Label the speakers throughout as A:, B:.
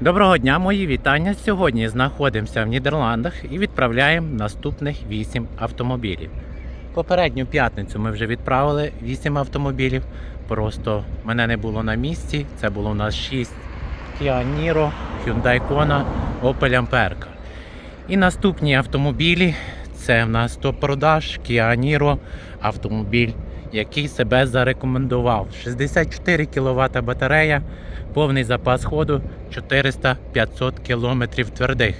A: Доброго дня, мої вітання. Сьогодні знаходимося в Нідерландах і відправляємо наступних 8 автомобілів. Попередню п'ятницю ми вже відправили 8 автомобілів. Просто мене не було на місці. Це було у нас 6 Kia Niro, Hyundai Kona, Opel Amperka. І наступні автомобілі це в нас топ-продаж Kia Niro, автомобіль, який себе зарекомендував. 64 кВт батарея, повний запас ходу 400-500 км твердих.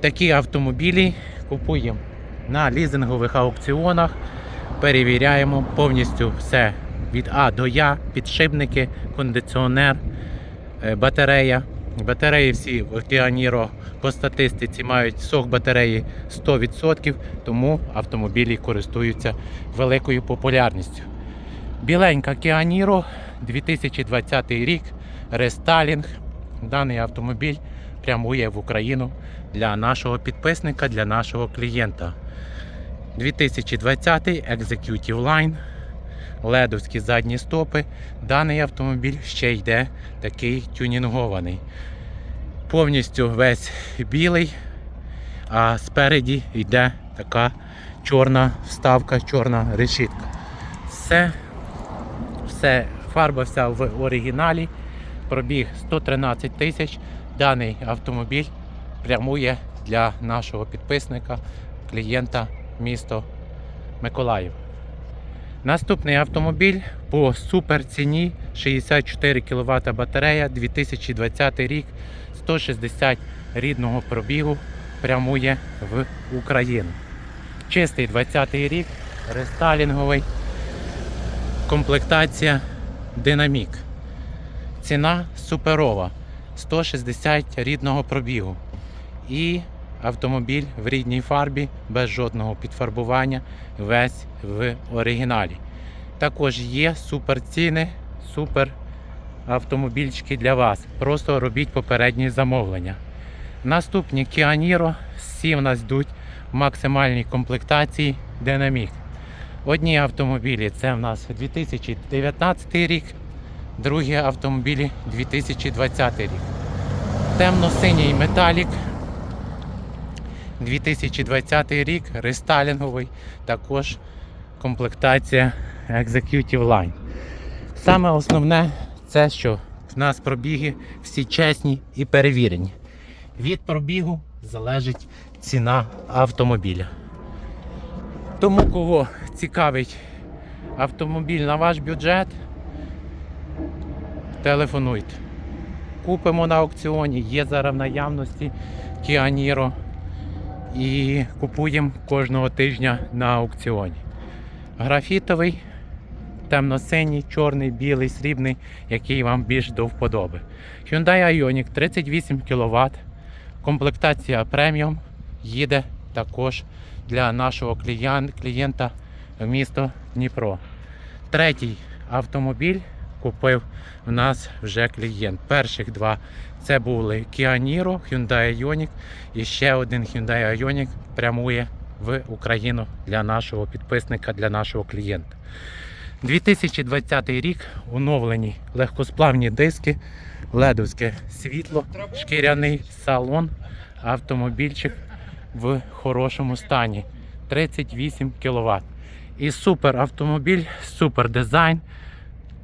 A: Такі автомобілі купуємо на лізингових аукціонах, перевіряємо повністю все від А до Я, підшипники, кондиціонер, е, батарея. Батареї всі в Kia по статистиці мають сок батареї 100%, тому автомобілі користуються великою популярністю. Біленька Niro, 2020 рік, рестайлінг. Даний автомобіль прямує в Україну для нашого підписника, для нашого клієнта. 2020 Executive Line, ледовські задні стопи. Даний автомобіль ще йде такий тюнінгований. Повністю весь білий, а спереді йде така чорна вставка, чорна решітка. Все, все, фарба вся в оригіналі. Пробіг 113 тисяч. Даний автомобіль прямує для нашого підписника, клієнта місто Миколаїв. Наступний автомобіль по супер ціні 64 кВт батарея 2020 рік, 160 рідного пробігу прямує в Україну. Чистий 20 рік, рестайлінговий, комплектація динамік. Ціна суперова 160 рідного пробігу. І автомобіль в рідній фарбі без жодного підфарбування, весь в оригіналі. Також є супер ціни, супер автомобільчики для вас. Просто робіть попередні замовлення. Наступні Kia Niro, всі в нас йдуть в максимальній комплектації Dynamic. Одні автомобілі це в нас 2019 рік, другі автомобілі 2020 рік. Темно-синій металік 2020 рік, рестайлінговий, також комплектація Executive Line. Саме основне це, що в нас пробіги всі чесні і перевірені. Від пробігу залежить ціна автомобіля. Тому кого цікавить автомобіль на ваш бюджет, телефонуйте. Купимо на аукціоні, є зараз в наявності Kia Niro і купуємо кожного тижня на аукціоні. Графітовий, темно-синій, чорний, білий, срібний, який вам більш до вподоби. Hyundai Ioniq 38 кВт, комплектація преміум їде також для нашого клієнта в місто Дніпро. Третій автомобіль купив в нас вже клієнт. Перших два це були Kia Niro, Hyundai Ioniq і ще один Hyundai Ioniq прямує в Україну для нашого підписника, для нашого клієнта. 2020 рік оновлені легкосплавні диски, ледовське світло, шкіряний салон, автомобільчик в хорошому стані. 38 кВт. І супер автомобіль, супер дизайн,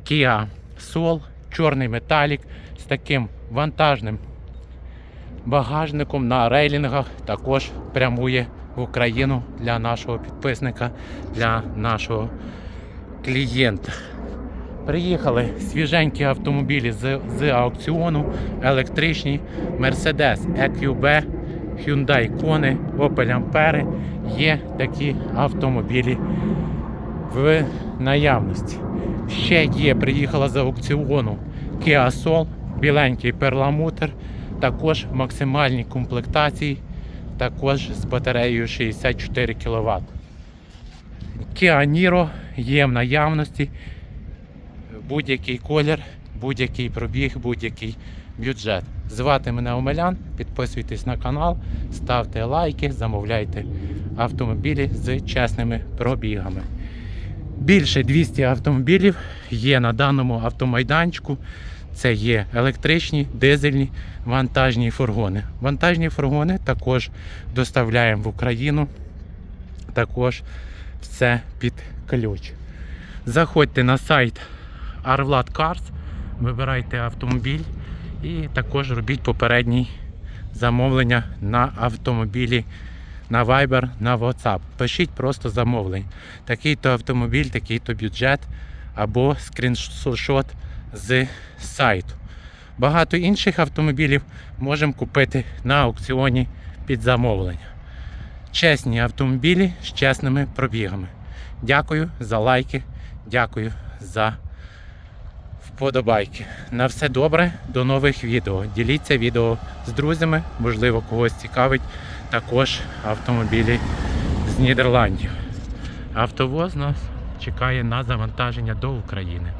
A: Kia Soul, чорний металік з таким вантажним багажником на рейлінгах також прямує в Україну для нашого підписника, для нашого клієнта. Приїхали свіженькі автомобілі з, з аукціону, електричні Mercedes EQB, Hyundai Kona, Opel Ampere. Є такі автомобілі в наявності. Ще є, приїхала з аукціону Kia Soul, біленький перламутр, також в максимальній комплектації, також з батареєю 64 кВт. Kia Niro є в наявності будь-який колір, будь-який пробіг, будь-який бюджет. Звати мене Омелян, підписуйтесь на канал, ставте лайки, замовляйте автомобілі з чесними пробігами. Більше 200 автомобілів є на даному автомайданчику. Це є електричні, дизельні, вантажні фургони. Вантажні фургони також доставляємо в Україну. Також все під ключ. Заходьте на сайт Arvlad Cars, вибирайте автомобіль і також робіть попередній замовлення на автомобілі на Viber, на WhatsApp. Пишіть просто замовлення. Такий-то автомобіль, такий-то бюджет або скріншот з сайту. Багато інших автомобілів можемо купити на аукціоні під замовлення. Чесні автомобілі з чесними пробігами. Дякую за лайки, дякую за вподобайки. На все добре, до нових відео. Діліться відео з друзями, можливо, когось цікавить також автомобілі з Нідерландів. Автовоз нас чекає на завантаження до України.